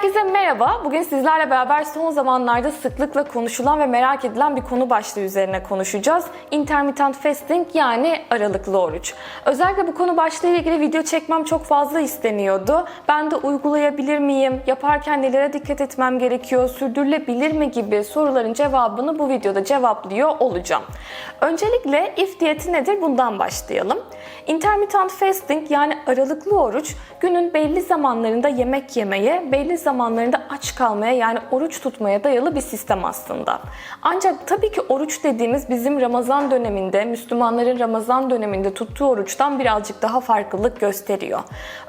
Herkese merhaba. Bugün sizlerle beraber son zamanlarda sıklıkla konuşulan ve merak edilen bir konu başlığı üzerine konuşacağız. Intermittent fasting yani aralıklı oruç. Özellikle bu konu başlığı ile ilgili video çekmem çok fazla isteniyordu. Ben de uygulayabilir miyim? Yaparken nelere dikkat etmem gerekiyor? Sürdürülebilir mi gibi soruların cevabını bu videoda cevaplıyor olacağım. Öncelikle if diyeti nedir? Bundan başlayalım. Intermittent fasting yani aralıklı oruç günün belli zamanlarında yemek yemeye, belli zamanlarında aç kalmaya yani oruç tutmaya dayalı bir sistem aslında. Ancak tabii ki oruç dediğimiz bizim Ramazan döneminde, Müslümanların Ramazan döneminde tuttuğu oruçtan birazcık daha farklılık gösteriyor.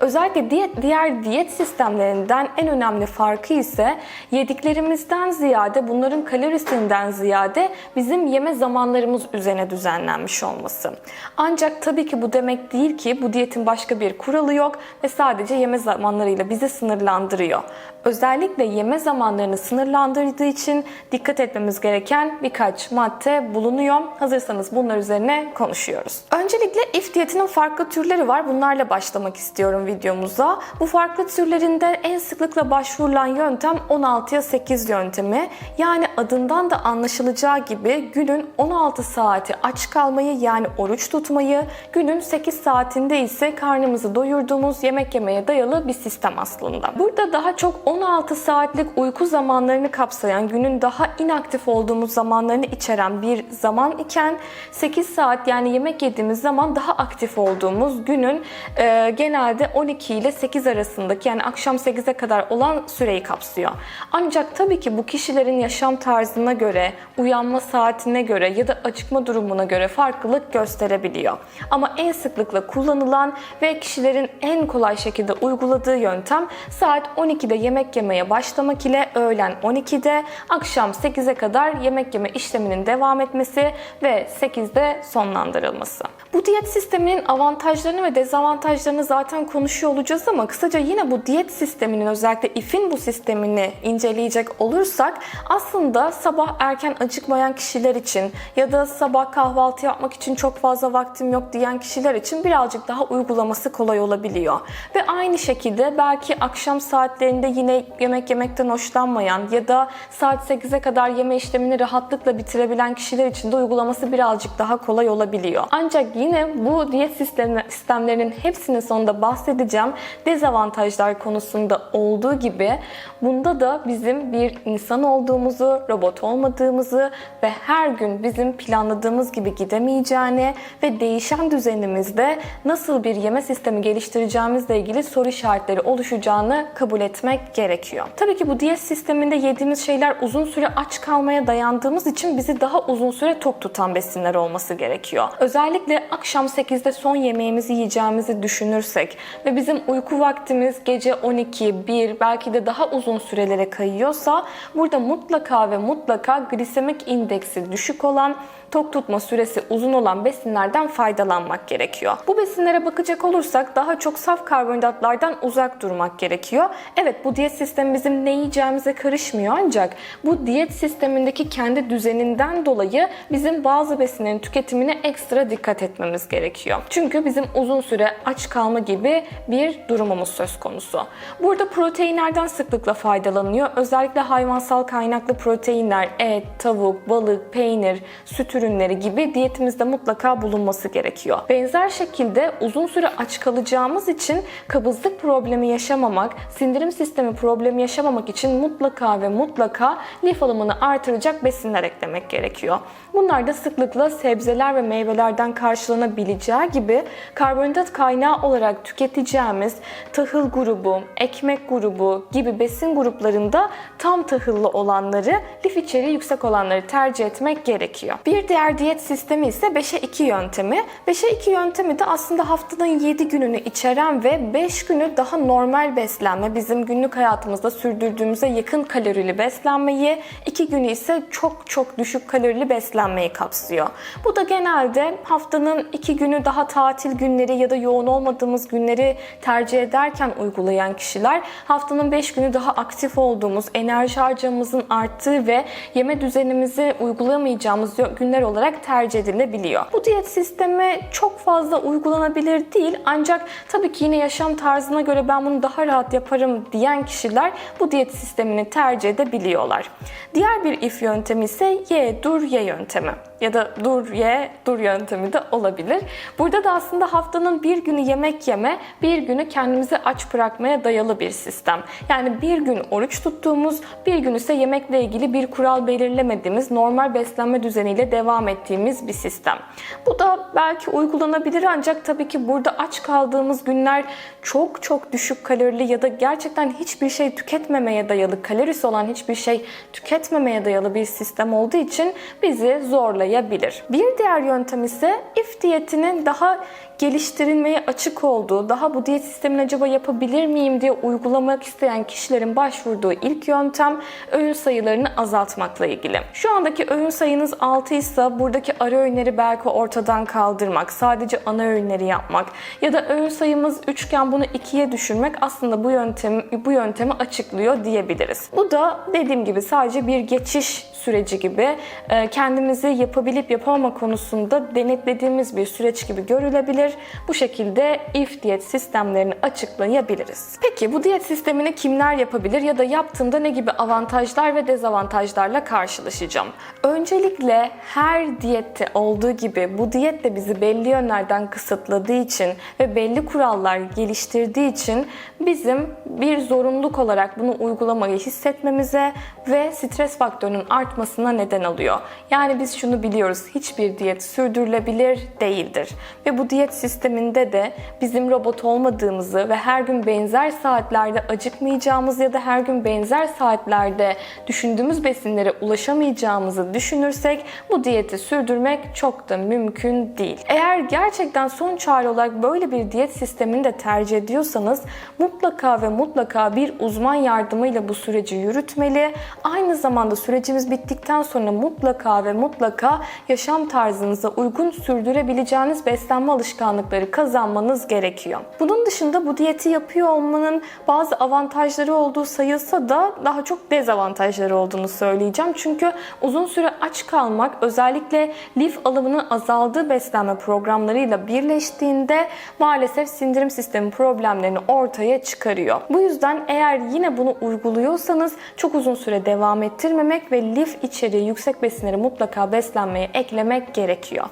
Özellikle diyet, diğer diyet sistemlerinden en önemli farkı ise yediklerimizden ziyade, bunların kalorisinden ziyade bizim yeme zamanlarımız üzerine düzenlenmiş olması. Ancak tabii ki bu demek değil ki bu diyetin başka bir kuralı yok ve sadece yeme zamanlarıyla bizi sınırlandırıyor. Özellikle yeme zamanlarını sınırlandırdığı için dikkat etmemiz gereken birkaç madde bulunuyor. Hazırsanız bunlar üzerine konuşuyoruz. Öncelikle if diyetinin farklı türleri var. Bunlarla başlamak istiyorum videomuza. Bu farklı türlerinde en sıklıkla başvurulan yöntem 16'ya 8 yöntemi. Yani adından da anlaşılacağı gibi günün 16 saati aç kalmayı yani oruç tutmayı, günün 8 saatinde ise karnımızı doyurduğumuz yemek yemeye dayalı bir sistem aslında. Burada daha çok 16 saatlik uyku zamanlarını kapsayan, günün daha inaktif olduğumuz zamanlarını içeren bir zaman iken 8 saat yani yemek yediğimiz zaman daha aktif olduğumuz günün e, genelde 12 ile 8 arasındaki yani akşam 8'e kadar olan süreyi kapsıyor. Ancak tabii ki bu kişilerin yaşam tarzına göre, uyanma saatine göre ya da acıkma durumuna göre farklılık gösterebiliyor. Ama en sıklıkla kullanılan ve kişilerin en kolay şekilde uyguladığı yöntem saat 12'de yemek yemeye başlamak ile öğlen 12'de akşam 8'e kadar yemek yeme işleminin devam etmesi ve 8'de sonlandırılması. Bu diyet sisteminin avantajlarını ve dezavantajlarını zaten konuşuyor olacağız ama kısaca yine bu diyet sisteminin özellikle IF'in bu sistemini inceleyecek olursak aslında sabah erken acıkmayan kişiler için ya da sabah kahvaltı yapmak için çok fazla vaktim yok diyen kişiler için birazcık daha uygulaması kolay olabiliyor. Ve aynı şekilde belki akşam saatlerinde yine yemek yemekten hoşlanmayan ya da saat 8'e kadar yeme işlemini rahatlıkla bitirebilen kişiler için de uygulaması birazcık daha kolay olabiliyor. Ancak yine bu diyet sistemi, sistemlerinin hepsinin sonunda bahsedeceğim dezavantajlar konusunda olduğu gibi bunda da bizim bir insan olduğumuzu, robot olmadığımızı ve her gün bizim planladığımız gibi gidemeyeceğini ve değişen düzenimizde nasıl bir yeme sistemi geliştireceğimizle ilgili soru işaretleri oluşacağını kabul etmek gerekiyor. Tabii ki bu diyet sisteminde yediğimiz şeyler uzun süre aç kalmaya dayandığımız için bizi daha uzun süre tok tutan besinler olması gerekiyor. Özellikle akşam 8'de son yemeğimizi yiyeceğimizi düşünürsek ve bizim uyku vaktimiz gece 12, 1 belki de daha uzun sürelere kayıyorsa burada mutlaka ve mutlaka glisemik indeksi düşük olan tok tutma süresi uzun olan besinlerden faydalanmak gerekiyor. Bu besinlere bakacak olursak daha çok saf karbonhidratlardan uzak durmak gerekiyor. Evet bu diyet sistemi bizim ne yiyeceğimize karışmıyor ancak bu diyet sistemindeki kendi düzeninden dolayı bizim bazı besinlerin tüketimine ekstra dikkat etmemiz gerekiyor. Çünkü bizim uzun süre aç kalma gibi bir durumumuz söz konusu. Burada proteinlerden sıklıkla faydalanıyor. Özellikle hayvansal kaynaklı proteinler, et, tavuk, balık, peynir, süt ürünleri gibi diyetimizde mutlaka bulunması gerekiyor. Benzer şekilde uzun süre aç kalacağımız için kabızlık problemi yaşamamak, sindirim sistemi problemi yaşamamak için mutlaka ve mutlaka lif alımını artıracak besinler eklemek gerekiyor. Bunlar da sıklıkla sebzeler ve meyvelerden karşılanabileceği gibi karbonhidrat kaynağı olarak tüketeceğimiz tahıl grubu, ekmek grubu gibi besin gruplarında tam tahıllı olanları, lif içeriği yüksek olanları tercih etmek gerekiyor. Bir diğer diyet sistemi ise 5'e 2 yöntemi. 5'e 2 yöntemi de aslında haftanın 7 gününü içeren ve 5 günü daha normal beslenme, bizim günlük hayatımızda sürdürdüğümüze yakın kalorili beslenmeyi, 2 günü ise çok çok düşük kalorili beslenmeyi kapsıyor. Bu da genelde haftanın 2 günü daha tatil günleri ya da yoğun olmadığımız günleri tercih ederken uygulayan kişiler, haftanın 5 günü daha aktif olduğumuz, enerji harcamamızın arttığı ve yeme düzenimizi uygulayamayacağımız günler olarak tercih edilebiliyor. Bu diyet sistemi çok fazla uygulanabilir değil ancak tabii ki yine yaşam tarzına göre ben bunu daha rahat yaparım diyen kişiler bu diyet sistemini tercih edebiliyorlar. Diğer bir if yöntemi ise ye dur ye yöntemi tema. Ya da dur ye dur yöntemi de olabilir. Burada da aslında haftanın bir günü yemek yeme, bir günü kendimizi aç bırakmaya dayalı bir sistem. Yani bir gün oruç tuttuğumuz, bir gün ise yemekle ilgili bir kural belirlemediğimiz, normal beslenme düzeniyle devam ettiğimiz bir sistem. Bu da belki uygulanabilir ancak tabii ki burada aç kaldığımız günler çok çok düşük kalorili ya da gerçekten hiçbir şey tüketmemeye dayalı, kalorisi olan hiçbir şey tüketmemeye dayalı bir sistem olduğu için bizi zorlayabilir. Bir diğer yöntem ise if diyetinin daha geliştirilmeye açık olduğu, daha bu diyet sistemini acaba yapabilir miyim diye uygulamak isteyen kişilerin başvurduğu ilk yöntem öğün sayılarını azaltmakla ilgili. Şu andaki öğün sayınız 6 ise buradaki ara öğünleri belki ortadan kaldırmak, sadece ana öğünleri yapmak ya da öğün sayımız 3 iken bunu 2'ye düşürmek aslında bu yöntem bu yöntemi açıklıyor diyebiliriz. Bu da dediğim gibi sadece bir geçiş süreci gibi e, kendimizi yapabilip yapamama konusunda denetlediğimiz bir süreç gibi görülebilir. Bu şekilde if diyet sistemlerini açıklayabiliriz. Peki bu diyet sistemini kimler yapabilir ya da yaptığında ne gibi avantajlar ve dezavantajlarla karşılaşacağım? Öncelikle her diyette olduğu gibi bu diyet de bizi belli yönlerden kısıtladığı için ve belli kurallar geliştirdiği için bizim bir zorunluluk olarak bunu uygulamayı hissetmemize ve stres faktörünün artmasına neden alıyor. Yani biz şunu biliyoruz, hiçbir diyet sürdürülebilir değildir. Ve bu diyet sisteminde de bizim robot olmadığımızı ve her gün benzer saatlerde acıkmayacağımız ya da her gün benzer saatlerde düşündüğümüz besinlere ulaşamayacağımızı düşünürsek bu diyeti sürdürmek çok da mümkün değil. Eğer gerçekten son çare olarak böyle bir diyet sistemini de tercih ediyorsanız mutlaka ve mutlaka bir uzman yardımıyla bu süreci yürütmeli. Aynı zamanda sürecimiz bittikten sonra mutlaka ve mutlaka yaşam tarzınıza uygun sürdürebileceğiniz beslenme alışkanlıkları kazanmanız gerekiyor. Bunun dışında bu diyeti yapıyor olmanın bazı avantajları olduğu sayılsa da daha çok dezavantajları olduğunu söyleyeceğim. Çünkü uzun süre aç kalmak özellikle lif alımının azaldığı beslenme programlarıyla birleştiğinde maalesef sindirim sistemi problemlerini ortaya çıkarıyor. Bu yüzden eğer yine bunu uyguluyorsanız çok uzun süre devam ettirmemek ve lif içeriği yüksek besinleri mutlaka beslenmeye eklemek gerekiyor.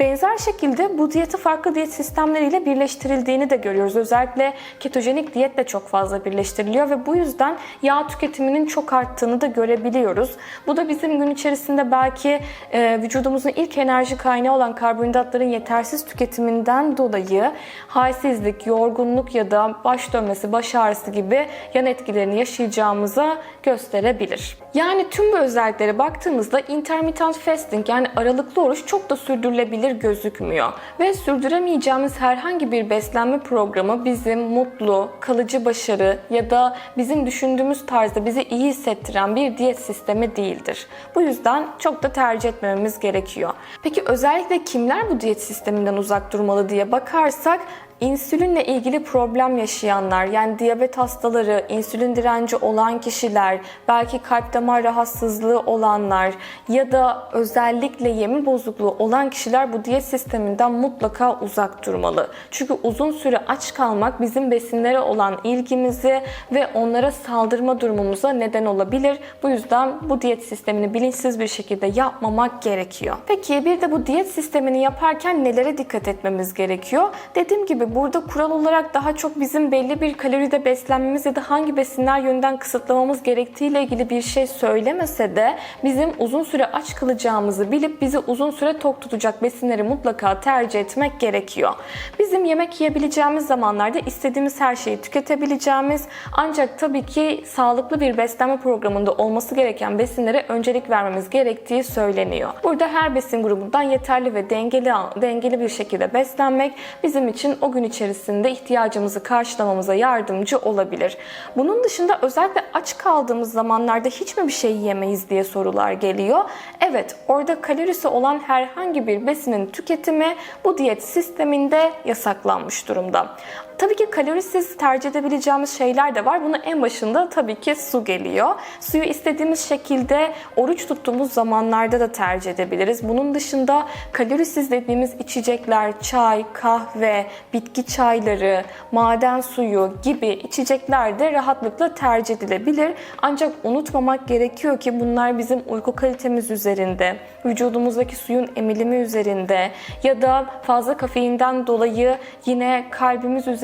Benzer şekilde bu diyeti farklı diyet sistemleriyle birleştirildiğini de görüyoruz. Özellikle ketojenik diyet de çok fazla birleştiriliyor ve bu yüzden yağ tüketiminin çok arttığını da görebiliyoruz. Bu da bizim gün içerisinde belki e, vücudumuzun ilk enerji kaynağı olan karbonhidratların yetersiz tüketiminden dolayı halsizlik, yorgunluk ya da baş dönmesi, baş ağrısı gibi yan etkilerini yaşayacağımıza gösterebilir. Yani tüm bu özelliklere baktığımızda intermittent fasting yani aralıklı oruç çok da sürdürülebilir gözükmüyor. Ve sürdüremeyeceğimiz herhangi bir beslenme programı bizim mutlu, kalıcı başarı ya da bizim düşündüğümüz tarzda bizi iyi hissettiren bir diyet sistemi değildir. Bu yüzden çok da tercih etmememiz gerekiyor. Peki özellikle kimler bu diyet sisteminden uzak durmalı diye bakarsak İnsülinle ilgili problem yaşayanlar, yani diyabet hastaları, insülin direnci olan kişiler, belki kalp damar rahatsızlığı olanlar ya da özellikle yeme bozukluğu olan kişiler bu diyet sisteminden mutlaka uzak durmalı. Çünkü uzun süre aç kalmak bizim besinlere olan ilgimizi ve onlara saldırma durumumuza neden olabilir. Bu yüzden bu diyet sistemini bilinçsiz bir şekilde yapmamak gerekiyor. Peki bir de bu diyet sistemini yaparken nelere dikkat etmemiz gerekiyor? Dediğim gibi burada kural olarak daha çok bizim belli bir kaloride beslenmemiz ya da hangi besinler yönden kısıtlamamız gerektiğiyle ilgili bir şey söylemese de bizim uzun süre aç kalacağımızı bilip bizi uzun süre tok tutacak besinleri mutlaka tercih etmek gerekiyor. Bizim yemek yiyebileceğimiz zamanlarda istediğimiz her şeyi tüketebileceğimiz ancak tabii ki sağlıklı bir beslenme programında olması gereken besinlere öncelik vermemiz gerektiği söyleniyor. Burada her besin grubundan yeterli ve dengeli dengeli bir şekilde beslenmek bizim için o gün içerisinde ihtiyacımızı karşılamamıza yardımcı olabilir. Bunun dışında özellikle aç kaldığımız zamanlarda hiç mi bir şey yemeyiz diye sorular geliyor. Evet, orada kalorisi olan herhangi bir besinin tüketimi bu diyet sisteminde yasaklanmış durumda. Tabii ki kalorisiz tercih edebileceğimiz şeyler de var. Bunun en başında tabii ki su geliyor. Suyu istediğimiz şekilde oruç tuttuğumuz zamanlarda da tercih edebiliriz. Bunun dışında kalorisiz dediğimiz içecekler, çay, kahve, bitki çayları, maden suyu gibi içecekler de rahatlıkla tercih edilebilir. Ancak unutmamak gerekiyor ki bunlar bizim uyku kalitemiz üzerinde, vücudumuzdaki suyun emilimi üzerinde ya da fazla kafeinden dolayı yine kalbimiz üzerinde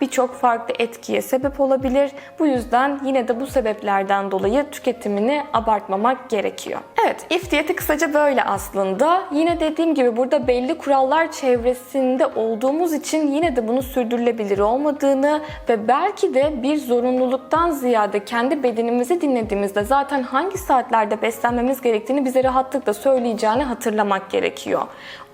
birçok farklı etkiye sebep olabilir. Bu yüzden yine de bu sebeplerden dolayı tüketimini abartmamak gerekiyor. Evet, if diyeti kısaca böyle aslında. Yine dediğim gibi burada belli kurallar çevresinde olduğumuz için yine de bunu sürdürülebilir olmadığını ve belki de bir zorunluluktan ziyade kendi bedenimizi dinlediğimizde zaten hangi saatlerde beslenmemiz gerektiğini bize rahatlıkla söyleyeceğini hatırlamak gerekiyor.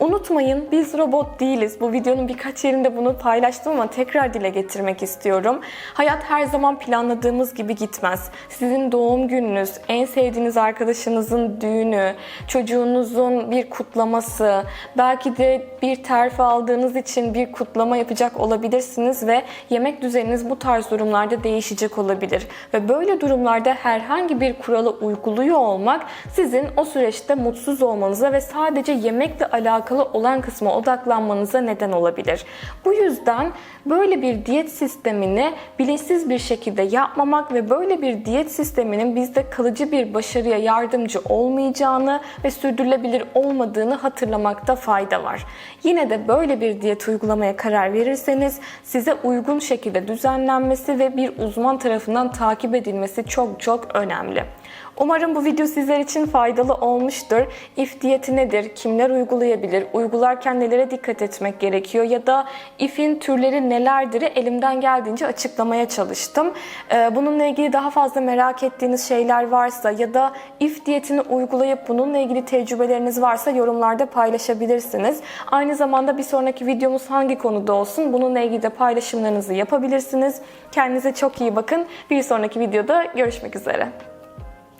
Unutmayın biz robot değiliz. Bu videonun birkaç yerinde bunu paylaştım ama tekrar dile getirmek istiyorum. Hayat her zaman planladığımız gibi gitmez. Sizin doğum gününüz, en sevdiğiniz arkadaşınızın düğünü, çocuğunuzun bir kutlaması, belki de bir terfi aldığınız için bir kutlama yapacak olabilirsiniz ve yemek düzeniniz bu tarz durumlarda değişecek olabilir. Ve böyle durumlarda herhangi bir kuralı uyguluyor olmak sizin o süreçte mutsuz olmanıza ve sadece yemekle alakalı olan kısma odaklanmanıza neden olabilir. Bu yüzden böyle bir diyet sistemini bilinçsiz bir şekilde yapmamak ve böyle bir diyet sisteminin bizde kalıcı bir başarıya yardımcı olmayacağını ve sürdürülebilir olmadığını hatırlamakta fayda var. Yine de böyle bir diyet uygulamaya karar verirseniz size uygun şekilde düzenlenmesi ve bir uzman tarafından takip edilmesi çok çok önemli. Umarım bu video sizler için faydalı olmuştur. İF diyeti nedir? Kimler uygulayabilir? Uygularken nelere dikkat etmek gerekiyor? Ya da if'in türleri nelerdir? Elimden geldiğince açıklamaya çalıştım. Ee, Bununla ilgili daha fazla merak ettiğiniz şeyler varsa ya da if diyetini uygulayıp bununla ilgili tecrübeleriniz varsa yorumlarda paylaşabilirsiniz. Aynı zamanda bir sonraki videomuz hangi konuda olsun? Bununla ilgili de paylaşımlarınızı yapabilirsiniz. Kendinize çok iyi bakın. Bir sonraki videoda görüşmek üzere.